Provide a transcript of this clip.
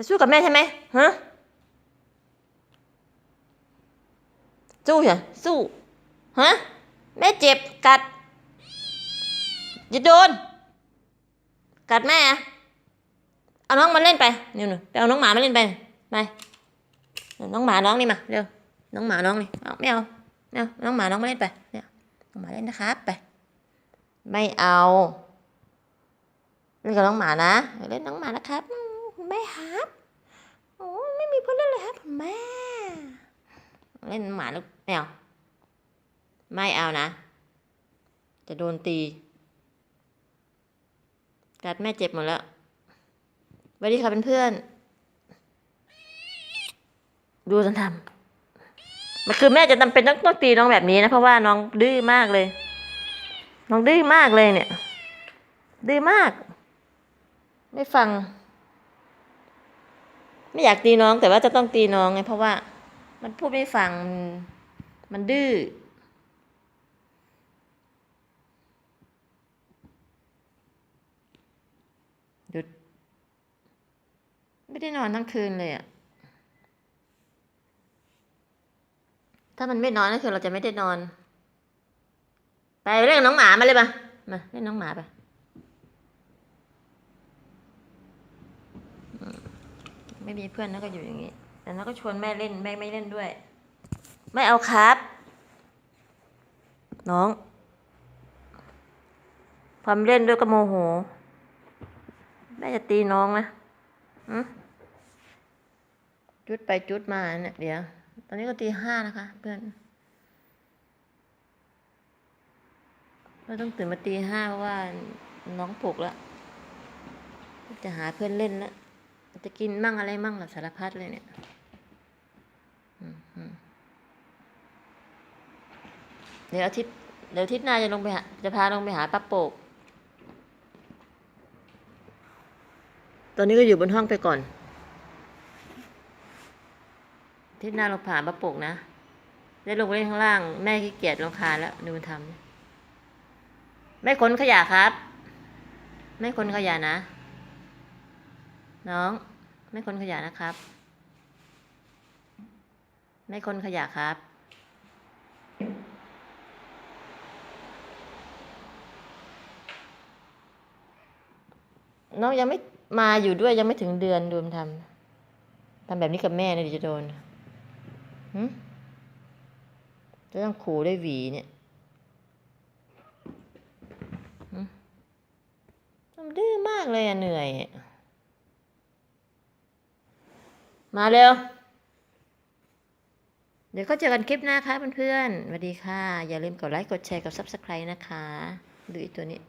จะสู้กับแม่ใช่ไหมฮะสู้เหรอสู้ฮะแม่เจ็บกัดอย่าโดน กัดแม่อะเอาน้องมาเล่นไปนี่หนูไปเอาน้องหมามาเล่นไปไปน้องหมาน้องนี่มาเร็วน้องหมาน้องนี่เอาไม่เอาไม่เอาน้องหมาน้องมาเล่นไปเนี่ยน้องหมาเล่นนะครับไปไม่เอาเล่นกับน้องหมานะอย่าเล่นน้องหมานะครับอืมคุณ แม่ครับโอ้ไม่มีเพื่อนเล่นเลยครับคุณแม่ เล่นหมาลูกไม่เอาไม่เอานะ จะโดนตีกัดแม่เจ็บหมดแล้วสวัสดีค่ะเพื่อนๆดูฉันทำมันคือแม่จะจำเป็นต้องต้องตีน้องแบบนี้นะ เพราะว่าน้องดื้อมากเลย น้องดื้อมากเลยเนี่ย ดื้อมาก ไม่ฟัง ไม่อยากตีน้องแต่ว่าจะต้องตีน้องไงเพราะว่ามันพูดไม่ฟังมันดื้อหยุดไม่ได้นอนทั้งคืนเลยอะถ้ามันไม่นอนก็คือเราจะไม่ได้นอน ไปเล่นกับน้องหมามาเลยมามาเล่นน้องหมาไปอืม ไม่มีเพื่อนแล้วก็อยู่อย่างนี้ แต่แล้วก็ชวนแม่เล่นแม่ไม่เล่นด้วย ไม่เอาครับ น้องพอมเล่นด้วยก็โมโห แม่จะตีน้องนะอืมจุดไปจุดมาเนี่ยเดี๋ยว ตอนนี้ก็ตีห้านะคะ เพื่อนเราต้องตื่นมาตีห้าเพราะว่าน้องปลุกแล้ว จะหาเพื่อนเล่นแล้ว จะกินมั่งอะไรมั่งหลับสารพัดเลยเนี่ยเดี๋ยวอาทิตย์เดี๋ยวอาทิตย์หน้าจะลงไปหาจะพาลงไปหาป้าโปก ตอนนี้ก็อยู่บนห้องไปก่อนอาที่หน้าเราผ่าป้าโปกนะ ได้ลงไปเล่นข้างล่าง แม่ขี้เกียจลงคาแล้วดูมันทำไม่ขนขยะครับ ไม่ขนขยะนะ น้อง ไม่ขนขยะนะครับ ไม่ขนขยะครับ น้องยังไม่มาอยู่ด้วยยังไม่ถึงเดือนดูมทำทำแบบนี้กับแม่เนี่ยเดี๋ยวจะโดนจะต้องขู่ด้วยหวีเนี่ยหึมันดื้อมากเลยอะเหนื่อยอะ มาเร็ว เดี๋ยวก็เจอกันคลิปหน้าค่ะเพื่อนๆสวัสดีค่ะ อย่าลืมกดไลค์ กดแชร์กับ Subscribe นะคะ ดูอีกตัวนี้